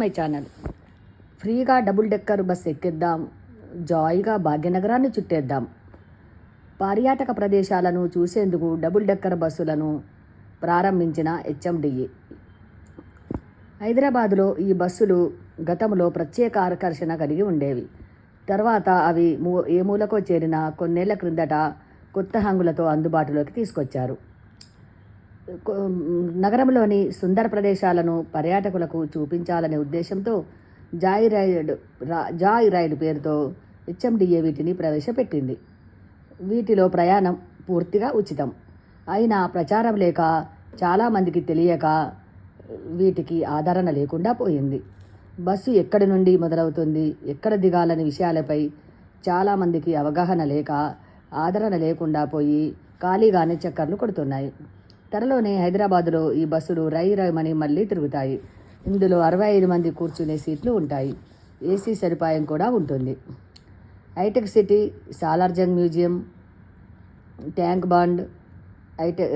My channel. ఫ్రీగా double decker bus ఎక్కిద్దాం. జాయిగా భాగ్యనగరాన్ని చుట్టేద్దాం. పర్యాటక ప్రదేశాలను చూసేందుకు డబుల్ డెక్కర్ బస్సులను ప్రారంభించిన హెచ్ఎండిఏ. హైదరాబాదులో ఈ బస్సులు గతంలో ప్రత్యేక ఆకర్షణ కలిగి ఉండేవి. తర్వాత అవి ఏ మూలకో చేరిన కొన్నేళ్ళ క్రిందట కొత్త హంగులతో అందుబాటులోకి తీసుకొచ్చారు. నగరంలోని సుందర ప్రదేశాలను పర్యాటకులకు చూపించాలనే ఉద్దేశంతో జాయ్ రైడ్ జాయ్ రైడ్ పేరుతో హెచ్ఎండిఏ వీటిని ప్రవేశపెట్టింది. వీటిలో ప్రయాణం పూర్తిగా ఉచితం. అయినా ప్రచారం లేక చాలామందికి తెలియక వీటికి ఆదరణ లేకుండా పోయింది. బస్సు ఎక్కడి నుండి మొదలవుతుంది ఎక్కడ దిగాలని విషయాలపై చాలామందికి అవగాహన లేక ఆదరణ లేకుండా పోయి ఖాళీగానే చక్కర్లు కొడుతున్నాయి. త్వరలోనే హైదరాబాదులో ఈ బస్సులు రై రైమని మళ్ళీ తిరుగుతాయి. ఇందులో అరవై ఐదు మంది కూర్చునే సీట్లు ఉంటాయి. ఏసీ సదుపాయం కూడా ఉంటుంది. Hitech city Salar Jung museum tank bund hitech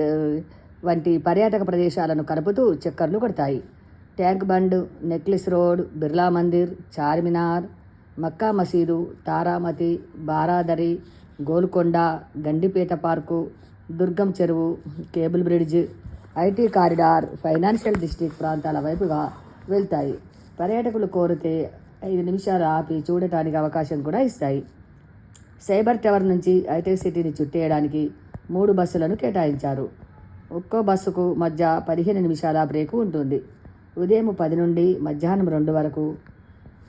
వంటి పర్యాటక ప్రదేశాలను కలుపుతూ చక్కర్లు కొడతాయి. Tank bund necklace road Birla Mandir Charminar Mecca Masjid Taramati Baradari Golconda Gandipet park Durgam Cheruvu cable bridge IT corridor financial district ప్రాంతాల వైపుగా వెళ్తాయి. పర్యాటకులు కోరితే ఐదు నిమిషాలు ఆపి చూడటానికి అవకాశం కూడా ఇస్తాయి. సైబర్ టవర్ నుంచి ఐటీ సిటీని చుట్టేయడానికి మూడు బస్సులను కేటాయించారు. ఒక్కో బస్సుకు మధ్య పదిహేను నిమిషాల బ్రేకు ఉంటుంది. ఉదయం పది నుండి మధ్యాహ్నం రెండు వరకు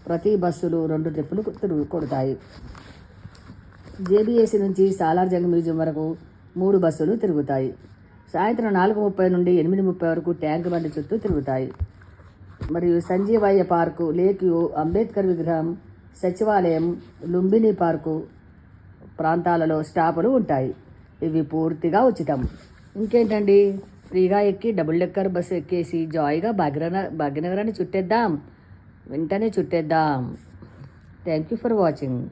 ప్రతి బస్సులు రెండు ట్రిప్పులు తిరుగు కొడతాయి. జేబీఎస్సీ నుంచి సాలార్జంగ్ మ్యూజియం వరకు మూడు బస్సులు తిరుగుతాయి. సాయంత్రం నాలుగు ముప్పై నుండి ఎనిమిది ముప్పై వరకు ట్యాంక్ బండి చుట్టూ తిరుగుతాయి. మరియు Sanjeevaiah park lake view Ambedkar విగ్రహం సచివాలయం లుంబిని పార్కు ప్రాంతాలలో స్టాపులు ఉంటాయి. ఇవి పూర్తిగా ఉచితం. ఇంకేంటండి? ఫ్రీగా ఎక్కి డబుల్ డెక్కర్ బస్సు ఎక్కేసి జాయిగా భాగ్యనగర భాగ్యనగరాన్ని చుట్టేద్దాం. వెంటనే చుట్టేద్దాం. Thank you for watching.